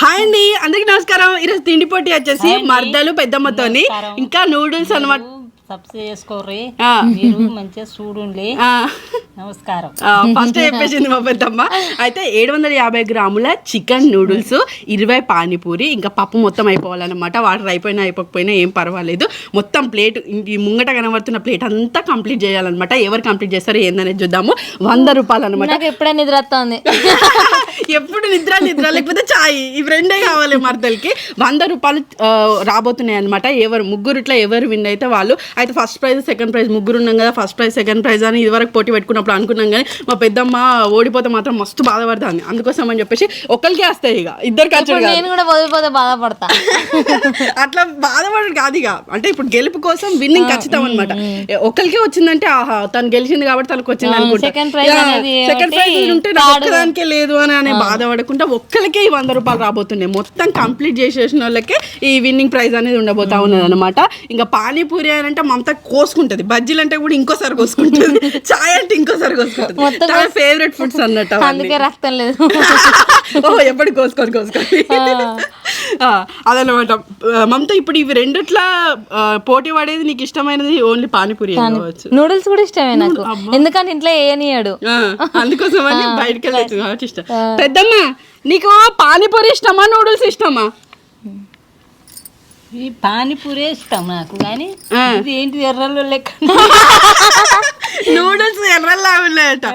Hi అండి అందరికి నమస్కారం. ఈరోజు తిండి పోటీ వచ్చేసి మర్దలు పెద్దమ్మతోని. ఇంకా నూడిల్స్ అనమాట సబ్సిడీ చేసుకోర్రి. మీరు మంచిగా చూడండి నమస్కారం. ఫస్ట్ చెప్పేసింది మా పెద్దమ్మ. అయితే ఏడు వందల యాభై గ్రాముల చికెన్ నూడిల్స్ ఇరవై పానీపూరి ఇంకా పప్పు మొత్తం అయిపోవాలన్నమాట. వాటర్ అయిపోయినా అయిపోకపోయినా ఏం పర్వాలేదు. మొత్తం ప్లేట్ ఈ ముంగట కనబడుతున్న ప్లేట్ అంతా కంప్లీట్ చేయాలన్నమాట. ఎవరు కంప్లీట్ చేస్తారో ఏందనేది చూద్దాము. వంద రూపాయలు అనమాట ఎప్పుడే నిద్ర వస్తుంది. ఎప్పుడు నిద్ర నిద్ర లేకపోతే చాయ్. ఇవి రెండే కావాలి మర్దలకి. వంద రూపాయలు రాబోతున్నాయి అనమాట ఎవరు ముగ్గురుట్లో ఎవరు విన్ అయితే వాళ్ళు. అయితే ఫస్ట్ ప్రైజ్ సెకండ్ ప్రైజ్ ముగ్గురు ఉన్నాం కదా. ఫస్ట్ ప్రైజ్ సెకండ్ ప్రైజ్ అని ఇదివరకు పోటీ పెట్టుకున్నప్పుడు అనుకున్నాం కానీ మా పెద్దమ్మ ఓడిపోతే మాత్రం మస్తు బాధపడుతుంది. అందుకోసం అని చెప్పేసి ఒకరికి వస్తాయి ఇక. వచ్చాడు నేను కూడా వదిలిపోతే బాధపడతా. అట్లా బాధపడడు కాదు ఇక. అంటే ఇప్పుడు గెలుపు కోసం విన్నింగ్ ఖచ్చితం అనమాట ఒకరికే వచ్చిందంటే ఆహా తను గెలిచింది కాబట్టి తనకు వచ్చింది అనుకుంటా. సెకండ్ ప్రైజ్ ఉంటే ఒక్కదానికే లేదు అని అనే బాధపడకుండా ఒక్కరికే ఈ వంద రూపాయలు రాబోతున్నాయి మొత్తం కంప్లీట్ చేసేసిన వాళ్ళకే ఈ విన్నింగ్ ప్రైజ్ అనేది ఉండబోతా ఉన్నది అనమాట ఇంకా పానీపూరి అని అంటే మమత కోసుకుంటది. బజ్జీలు అంటే కూడా ఇంకోసారి కోసుకుంటుంది. చాయ్ అంటే ఇంకోసారి కోసుకుంటుంది. మొత్తం తన ఫేవరెట్ ఫుడ్స్ అన్నట్టు. అందుకే రక్తం లేదు. ఓ ఎప్పటి కోసుకొని కోసుకొని ఆ, అదనమాట మమత ఇప్పుడు ఇవి రెండిట్లా పోటీ పడేది నీకు ఇష్టమైనది ఓన్లీ పానీపూరి నూడిల్స్ కూడా ఇష్టమే నాకు. ఎందుకంటే ఇంట్లో ఏనియాడు అందుకోసం అని బయటకు వెళ్ళచ్చు కాబట్టి ఇష్టం. పెద్దమ్మ నీకు పానీపూరి ఇష్టమా నూడిల్స్ ఇష్టమా? ఈ పానీపూరి ఇష్టం నాకు కానీ ఇది ఏంటి ఎర్రలు లెక్క? నూడిల్స్ ఎర్రల్లా ఉన్నాయట.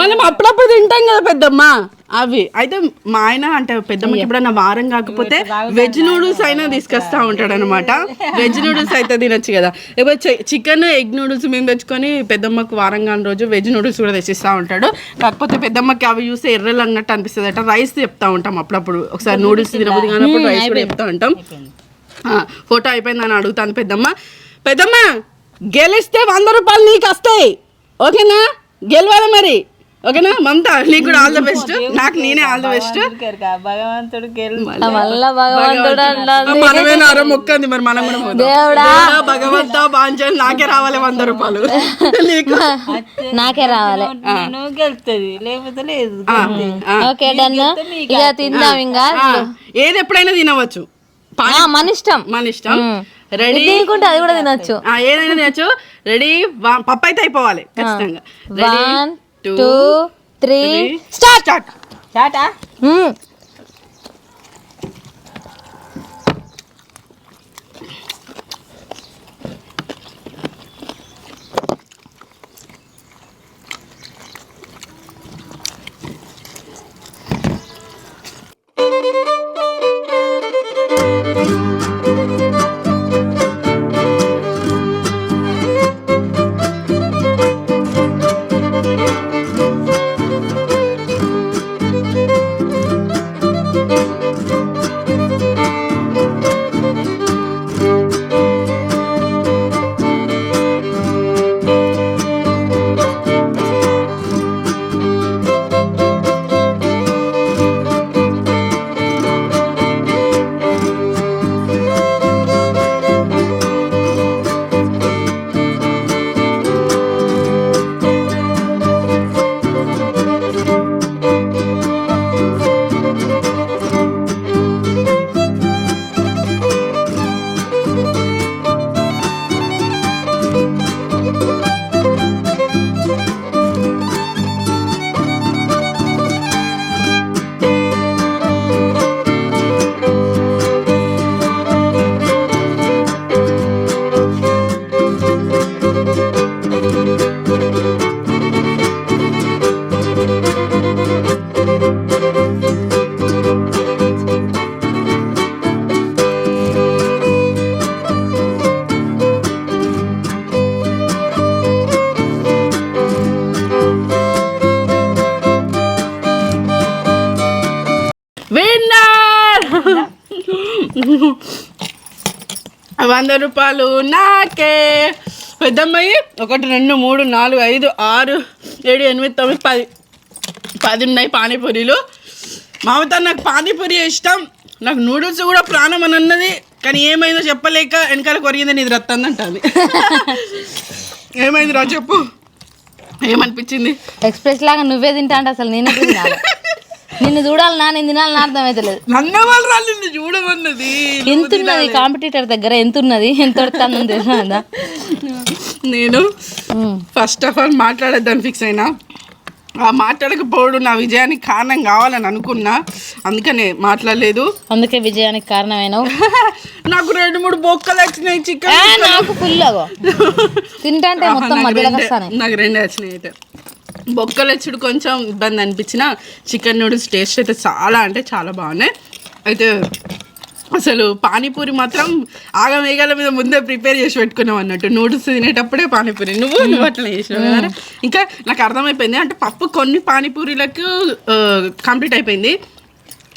మనం అప్పుడప్పుడు తింటాం కదా పెద్దమ్మ. అవి. అయితే మా ఆయన అంటే పెద్దమ్మకి ఎప్పుడన్నా వారం కాకపోతే వెజ్ నూడిల్స్ అయినా తీసుకొస్తా ఉంటాడు అనమాట వెజ్ నూడిల్స్ అయితే తినొచ్చు కదా. లేకపోతే చికెన్ ఎగ్ నూడిల్స్ మేము తెచ్చుకొని పెద్దమ్మకు వారం కాని రోజు వెజ్ నూడిల్స్ కూడా తెచ్చిస్తూ ఉంటాడు. కాకపోతే పెద్దమ్మకి అవి చూస్తే ఎర్రలు అన్నట్టు అనిపిస్తుంది అట రైస్ చెప్తా ఉంటాం అప్పుడప్పుడు. ఒకసారి నూడిల్స్ తినబుద్ధి కానప్పుడు రైస్ కూడా చెప్తా ఉంటాం. ఆ, ఫోటో అయిపోయిందని అడుగుతాను పెద్దమ్మ. పెద్దమ్మ! గెలిస్తే వంద రూపాయలు నీకు వస్తాయి. ఓకేనా? గెలవాలి మరి. ఓకేనా? మమత నీకు కూడా ఆల్ ద బెస్ట్. నాకు నేనే ఆల్ ద బెస్ట్. భగవంతుడు గెలు మళ్ళా భగవంతుడు అన్నాడు. మనమే నరం మొక్కంది మరి మనం కూడా. దేవుడా. భగవంతా బాంచని నాకే రావాలి వంద రూపాయలు. నీకు? నాకే రావాలి. నేను గెలుతుంది లేకపోతే లేదు. ఓకే డన్ ఇక తిందాం ఇంకా. ఏది ఎప్పుడైనా తినవచ్చు. మన ఇష్టం. మన ఇష్టం. రెడీ ఇది తినుకుంటే అది కూడా తినొచ్చు. ఆ, ఏదైనా తినచ్చు. రెడీ పప్పు అయితే అయిపోవాలి. ఖచ్చితంగా. Ready two three start start చాటా వంద రూపాయలు నాకే. పెద్దమ్మాయి ఒకటి రెండు మూడు నాలుగు ఐదు ఆరు ఏడు ఎనిమిది తొమ్మిది పది. పది ఉన్నాయి పానీపూరీలు. మామత నాకు పానీపూరి ఇష్టం. నాకు నూడిల్స్ కూడా ప్రాణం అని అన్నది కానీ ఏమైందో చెప్పలేక వెనకాల కొరిగింది ఇది రత్తంది అంటుంది. ఏమైంది రా చెప్పు. ఏమనిపించింది? ఎక్స్ప్రెస్ లాగా నువ్వే తింటా అంటే అసలు నేనే నిన్ను చూడాలన్నా నేను తినాలన్నా అర్థం అవుతలేదు నన్న వాళ్ళు రాళ్ళు చూడమన్నది? ఎంత ఉన్నది కాంపిటీటర్ దగ్గర? ఎంత ఉన్నది ఎంత వస్తుందని తెలుసా నేను ఫస్ట్ ఆఫ్ ఆల్ మాట్లాడద్దని ఫిక్స్ అయినా. ఆ మాట్లాడకపోవడం నా విజయానికి కారణం కావాలని అనుకున్నా. అందుకనే మాట్లాడలేదు. అందుకే విజయానికి కారణమైన నాకు రెండు మూడు బొక్కలు వచ్చినాయి చికెన్ నాకు ఫుల్ తింటంటే మొత్తం నాకు రెండు వచ్చినాయి అయితే. బొక్కలు వచ్చుడు కొంచెం ఇబ్బంది అనిపించిన చికెన్ నూడిల్స్ టేస్ట్ అయితే చాలా అంటే చాలా బాగున్నాయి. అయితే అసలు పానీపూరి మాత్రం ఆగమేఘాల మీద ముందే ప్రిపేర్ చేసి పెట్టుకున్నాం అన్నట్టు. నూడిల్స్ తినేటప్పుడే పానీపూరి. నువ్వు నువ్వు అట్లా చేసినావు కదా. ఇంకా నాకు అర్థమైపోయింది. అంటే పప్పు కొన్ని పానీపూరీలకు కంప్లీట్ అయిపోయింది.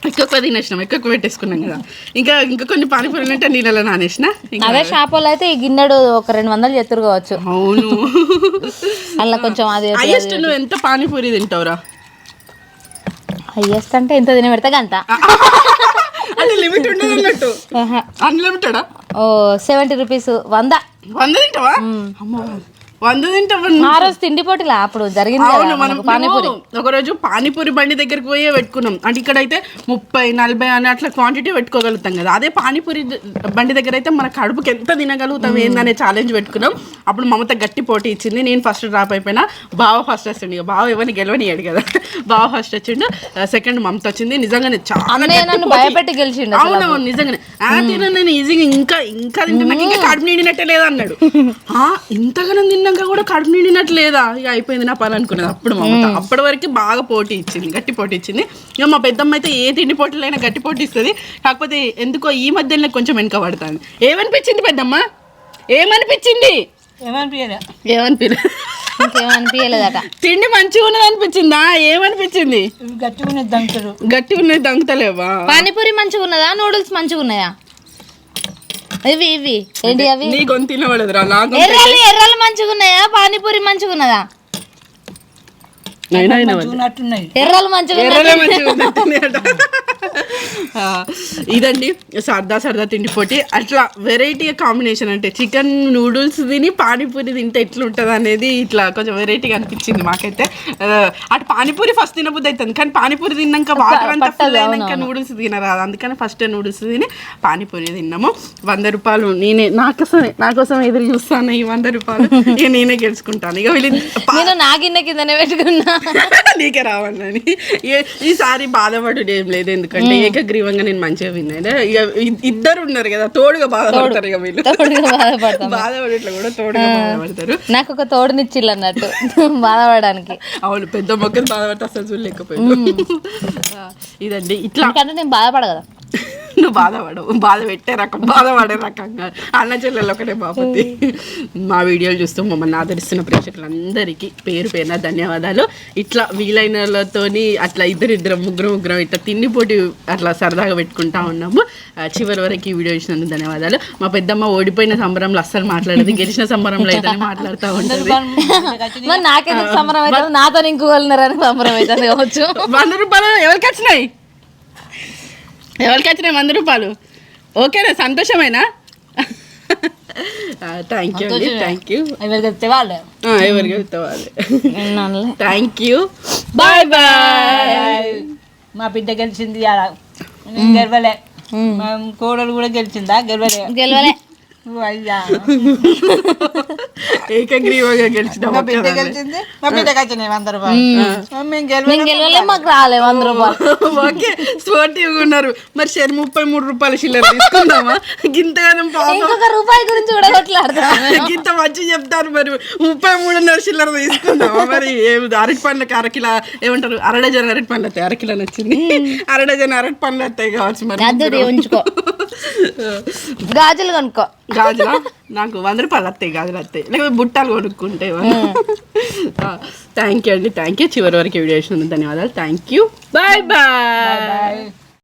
ఎక్కువ తినేసినాం ఎక్కువ పెట్టేసుకున్నాం కదా. ఇంకా ఇంకా కొన్ని పానీపూరీలు అంటే నీళ్ళలో నానేసిన. అదే షాప్ వాళ్ళు అయితే ఈ గిన్నెడు ఒక రెండు వందలు చెత్తురు కావచ్చు. అవును. అలా కొంచెం అది హైయెస్ట్ నువ్వు ఎంత పానీపూరి తింటావురా? హైయెస్ట్ అంటే ఎంత తిని పెడతా అంత లిమిట్ ఉండదు అన్నట్టు. అన్లిమిటెడా ఓ సెవెంటీ రూపీస్ వంద. వంద తింటావా? అమ్మో. వంద ఆ రోజు తిండి పోటీలా? అప్పుడు జరిగింది అవును మనం పానీపూరి. ఒకరోజు పానీపూరి బండి దగ్గరికి పోయే పెట్టుకున్నాం. అంటే ఇక్కడైతే ముప్పై నలభై అని అట్లా క్వాంటిటీ పెట్టుకోగలుగుతాం కదా. అదే పానీపూరి బండి దగ్గర అయితే మన కడుపుకి ఎంత తినగలుగుతాం ఏందనే ఛాలెంజ్ పెట్టుకున్నాం. అప్పుడు మమత గట్టి పోటీ ఇచ్చింది. నేను ఫస్ట్ డ్రాప్ అయిపోయినా. బావ ఫస్ట్ ఇక బావ ఎవరిని గెలవనియాడు కదా. బావ ఫస్ట్ వచ్చిండు. సెకండ్ మమత వచ్చింది. నిజంగానే చాలా నన్ను. భయపెట్టి గెలిచిండు. అవునవును నిజంగానే. ఆ తిన నేను ఈజీగా ఇంకా ఇంకా తింటే నాకు ఇంకా కడుపు నిండినట్టే లేదా అన్నాడు ఆ ఇంతగానం తిన్నాక కూడా కడుపు నిండినట్టు లేదా ఇక అయిపోయింది నా పని అనుకున్నది. అప్పుడు మమత అప్పటి వరకు బాగా పోటీ ఇచ్చింది గట్టి పోటీ ఇచ్చింది. ఇక మా పెద్దమ్మ అయితే ఏ తిండి పోటీలైనా గట్టి పోటీ ఇస్తుంది. కాకపోతే ఎందుకో ఈ మధ్యలో కొంచెం వెనక పడతాను ఏమనిపించింది పెద్దమ్మ? ఏమనిపించింది? తిండి మంచిగా ఉన్నది అనిపించిందా? ఏమనిపించింది? గట్టి ఉన్నది దంగుతలేవా పానీపూరి మంచిగా ఉన్నదా? నూడిల్స్ మంచిగా ఉన్నాయా? ఇవి ఇవి. ఏంటి అవి? నీ గొంతు తినబడదురా నా గొంతు ఎర్రలు ఎర్రలు మంచిగా ఉన్నాయా పానీపూరి మంచిగా ఉన్నదా అయినా అయినా ఉన్నట్టున్నాయి ఎర్రలు ఇదండి సరదా సరదా తిండి పోటీ. అట్లా వెరైటీ కాంబినేషన్ అంటే చికెన్ నూడిల్స్ తిని పానీపూరి తింటే ఎట్లా ఉంటుంది అనేది ఇట్లా కొంచెం వెరైటీగా అనిపించింది మాకైతే. అటు పానీపూరి ఫస్ట్ తినబుద్ధి అవుతుంది కానీ పానీపూరి తిన్నాక వాటర్ అంతా ఫుల్ అయినాక నూడిల్స్ తినరాదు. అందుకని ఫస్ట్ నూడిల్స్ తిని పానీపూరి తిన్నాము. వంద రూపాయలు నేనే నా కోసమే నా కోసం ఎదురు చూస్తాను ఈ వంద రూపాయలు. ఇక నేనే గెలుచుకుంటాను. ఇక వీళ్ళు నేను నా గిన్నె కిందనే పెట్టుకున్నా. నీకే రావన్నాని ఈసారి బాధపడు ఏం లేదు ఎందుకంటే ఏకగ్రీవంగా నేను మంచిగా విన్నాను ఇక ఇద్దరు ఉన్నారు కదా తోడుగా బాధపడతారు ఇక వీళ్ళు. తోడుగా బాధపడతాం బాధపడేట్లు కూడా తోడుగా బాధపడతారు. నాకు ఒక తోడునిచ్చిల్లు అన్నట్టు బాధపడడానికి. అవును పెద్ద మొక్కలు బాధపడితే అసలు చూడలేకపోయింది ఇదండి. ఇట్లా నేను బాధపడ కదా నువ్వు బాధపడవు. బాధ పెట్టే రకం బాధపడే రకంగా అన్న చెల్లెలు ఒకటే బాపతి. మా వీడియోలు చూస్తూ మమ్మల్ని ఆదరిస్తున్న ప్రేక్షకులందరికీ పేరు పేరున ధన్యవాదాలు. ఇట్లా వీలైనలతోని అట్లా ఇద్దరిద్దరం ముగ్గురు ముగ్గురం ఇట్లా తిండి పోటీ అట్లా సరదాగా పెట్టుకుంటా ఉన్నాము. చివరి వరకు ఈ వీడియో ఇచ్చినందుకు ధన్యవాదాలు. మా పెద్దమ్మ ఓడిపోయిన సంబరంలో అస్సలు మాట్లాడదు గెలిచిన సంబరంలో అయితే మాట్లాడుతూ ఉంటుంది. నాకెందుకు సంబరం అవుతుంది? నాతో ఇంకోగలన్నారని సంబరం కావచ్చు. వంద రూపాయలు ఎవరికి వచ్చినాయి? ఎవరికి వచ్చినాయి వంద రూపాయలు. ఓకేనా? సంతోషమేనా? థ్యాంక్ యూ అండి థ్యాంక్ యూ ఎవరు చెప్తే వాళ్ళు. ఎవరికి వెళ్తే వాళ్ళే. నన్నలే. థ్యాంక్ యూ బాయ్ బాయ్ మా బిడ్డ గెలిచింది. నేను గెలవలే. మా కోడలు కూడా గెలిచిందా? గెలవలే. గెలవలే. ఓ అయ్యా. ఏకగ్రీవంగా గెలిచిన మా బిడ్డ గెలిచింది మా బిడ్డకి వచ్చినాయి వంద రూపాయలు మేము గెలవలే నేను గెలవలే మాకు రాలే వంద రూపాయలు ఓకే స్పోర్టివ్గా ఉన్నారు మరి షేర్ ముప్పై మూడు రూపాయల చిల్లర తీసుకుందామా గింతగానం పాపం ఇంకొక రూపాయి గురించి కూడా కొట్లాడతా ఇంత మంచి చెప్తారు మరి ముప్పై మూడున్నర చిల్లర తీసుకుందామా మరి ఏమి అరటి పండ్లకి అరకిల ఏమంటారు అర డజన్ అరటి పండ్లు వస్తాయి అరకిలో నచ్చింది అర డజన్ అరటి పండ్లు వస్తాయి కావచ్చు మరి ఉంచుకో గాజులు కొనుక్కో గాజులా నాకు వంద రూపాయలు వస్తాయి గాజులు వస్తాయి లేకపోతే బుట్టాలు కొనుక్కుంటే థ్యాంక్ యూ అండి థ్యాంక్ యూ చివరి వరకు వీడియో చేసినందుకు ధన్యవాదాలు. Thank you bye bye